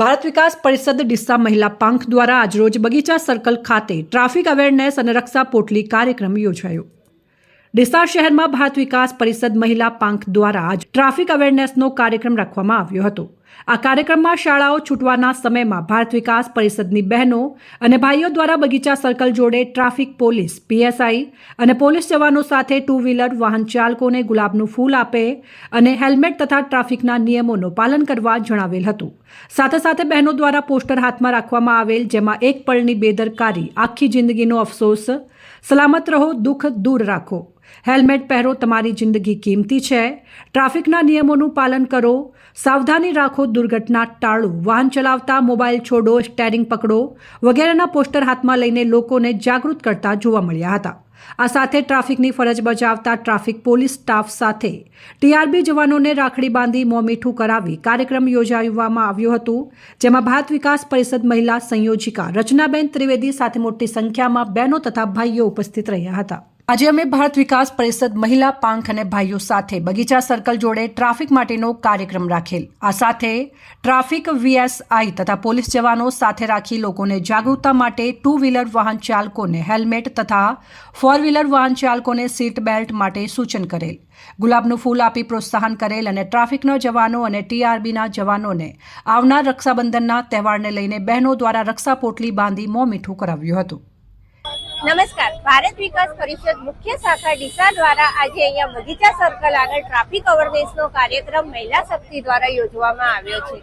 ભારત વિકાસ પરિષદ ડિસ્સા મહિલા પાંખ દ્વારા આજરોજ બગીચા સર્કલ ખાતે ટ્રાફિક અવેરનેસ અને રક્ષા પોટલી કાર્યક્રમ યોજાયો. ડિસ્સા શહેરમાં ભારત વિકાસ પરિષદ મહિલા પાંખ દ્વારા આજ ટ્રાફિક અવેરનેસનો કાર્યક્રમ રાખવામાં આવ્યો હતો. આ કાર્યક્રમમાં શાળાઓ છૂટવાના સમયમાં ભારત વિકાસ પરિષદની બહેનો અને ભાઈઓ દ્વારા બગીચા સર્કલ જોડે ટ્રાફિક પોલીસ, પીએસઆઈ અને પોલીસ જવાનો સાથે ટુ વ્હીલર વાહન ચાલકોને ગુલાબનું ફૂલ આપે અને હેલ્મેટ તથા ટ્રાફિકના નિયમોનું પાલન કરવા જણાવેલ હતું. સાથે સાથે બહેનો દ્વારા પોસ્ટર હાથમાં રાખવામાં આવેલ, જેમાં એક પળની બેદરકારી, આખી જિંદગીનો અફસોસ, સલામત રહો, દુઃખ દૂર રાખો, હેલ્મેટ પહેરો, તમારી જિંદગી કિંમતી છે, ટ્રાફિકના નિયમોનું પાલન કરો, સાવધાની રાખો દુર્ઘટના ટાળો. વાહન ચલાવતા મોબાઈલ છોડો, સ્ટેરિંગ પકડો વગેરેના પોસ્ટર હાથમાં લઈને લોકોને જાગૃત કરતા જોવા મળ્યા હતા. આ સાથે ટ્રાફિકની ફરજ બજાવતા ટ્રાફિક પોલીસ સ્ટાફ સાથે ટીઆરબી જવાનોને રાખડી બાંધી મોમીઠું કરાવી કાર્યક્રમ યોજાવામાં આવ્યો હતો, જેમાં ભારત વિકાસ પરિષદ મહિલા સંયોજિકા રચનાબેન ત્રિવેદી સાથે મોટી સંખ્યામાં બહેનો તથા ભાઈઓ ઉપસ્થિત રહ્યા હતા. આજે અમે ભારત વિકાસ પરિષદ મહિલા, પાંખ અને ભાઈઓ સાથે બગીચા સર્કલ જોડે ટ્રાફિક માટેનો કાર્યક્રમ રાખેલ. આ સાથે ટ્રાફિક વીએસઆઈ તથા પોલીસ જવાનો સાથે રાખી લોકોને જાગૃતતા માટે ટુ વ્હીલર વાહન ચાલકોને હેલ્મેટ તથા ફોર વ્હીલર વાહન ચાલકોને સીટ બેલ્ટ માટે સૂચન કરેલ. ગુલાબનું ફૂલ આપી પ્રોત્સાહન કરેલ અને ટ્રાફિકના જવાનો અને ટીઆરબીના જવાનોને આવનાર રક્ષાબંધનના તહેવારને લઈને બહેનો દ્વારા રક્ષા પોટલી બાંધી મોં મીઠું કરાવ્યું હતું. નમસ્કાર. ભારત વિકાસ પરિષદ મુખ્ય શાખા ડીસા દ્વારા આજે અહીંયા બગીચા સર્કલ આગળ ટ્રાફિક અવેરનેસનો કાર્યક્રમ મહિલા શક્તિ દ્વારા યોજવામાં આવ્યો છે.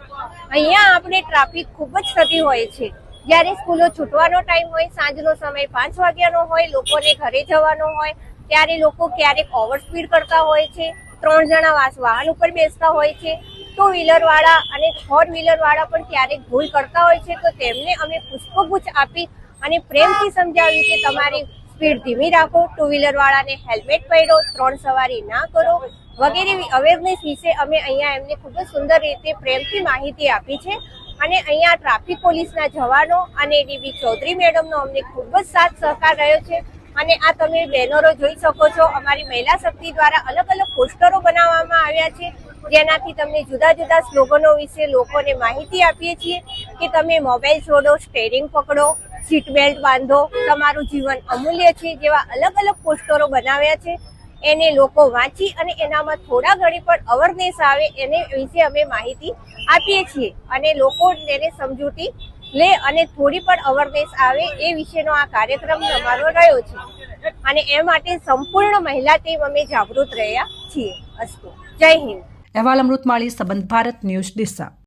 અહીંયા આપણે ટ્રાફિક ખૂબ જ થતી હોય છે. જ્યારે સ્કૂલો છૂટવાનો ટાઈમ હોય, સાંજનો સમય પાંચ વાગ્યાનો હોય, લોકોને ઘરે જવાનો હોય, ત્યારે લોકો ક્યારેક ઓવર સ્પીડ કરતા હોય છે, ત્રણ જણા વાહન ઉપર બેસતા હોય છે ટુ વ્હીલર વાળા અને ફોર વ્હીલર વાળા પણ ક્યારેક ભૂલ કરતા હોય છે, તો તેમને અમે પુષ્પગુચ્છ આપી અને પ્રેમથી સમજાવ્યું કે તમારી સ્પીડ ધીમી રાખો ટુ વ્હીલર વાળાને હેલ્મેટ પહેરો, ત્રણ સવારી ના કરો વગેરે અવેરનેસ વિશે અમે અહીંયા એમને ખૂબ જ સુંદર રીતે પ્રેમથી માહિતી આપી છે. અને અહીંયા ટ્રાફિક પોલીસના જવાનો અને ડીબી ચૌધરી મેડમનો અમને ખૂબ જ સાથ સહકાર રહ્યો છે. અને આ તમે બેનરો જોઈ શકો છો, અમારી મહિલા શક્તિ દ્વારા અલગ અલગ પોસ્ટરો બનાવવામાં આવ્યા છે. જેનાથી તમને જુદા જુદા સ્લોગનો વિશે લોકોને માહિતી આપીએ છીએ કે તમે મોબાઈલ છોડો, સ્ટેરિંગ પકડો સીટ બેલ્ટ બાંધો. તમારું જીવન અમૂલ્ય છે. જેવા અલગ અલગ પોસ્ટરો બનાવ્યા છે. એને લોકો વાંચી અને એનામાં થોડા ઘણી પણ અવરનેસ આવે એને વિશે અમે માહિતી આપીએ છીએ. અને લોકો તેને સમજૂતી લે અને થોડી પણ અવરનેસ આવે એ વિશેનો આ કાર્યક્રમ અમારો રહ્યો છે. અને એ માટે સંપૂર્ણ મહિલા ટીમ અમે જાગૃત રહ્યા છીએ. અસ્તુ. જય હિન્દ. અહેવાલ અમૃતમાળી, સંબંધ ભારત ન્યૂઝ ડિસ્સા